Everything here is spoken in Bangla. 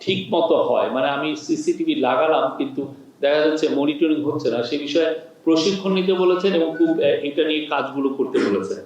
ঠিক মতো হয়। মানে আমি সিসিটিভি লাগালাম, কিন্তু দেখা যাচ্ছে মনিটরিং হচ্ছে না। সে বিষয়ে প্রশিক্ষণ নিতে বলেছেন এবং খুব এটা নিয়ে কাজগুলো করতে বলেছেন।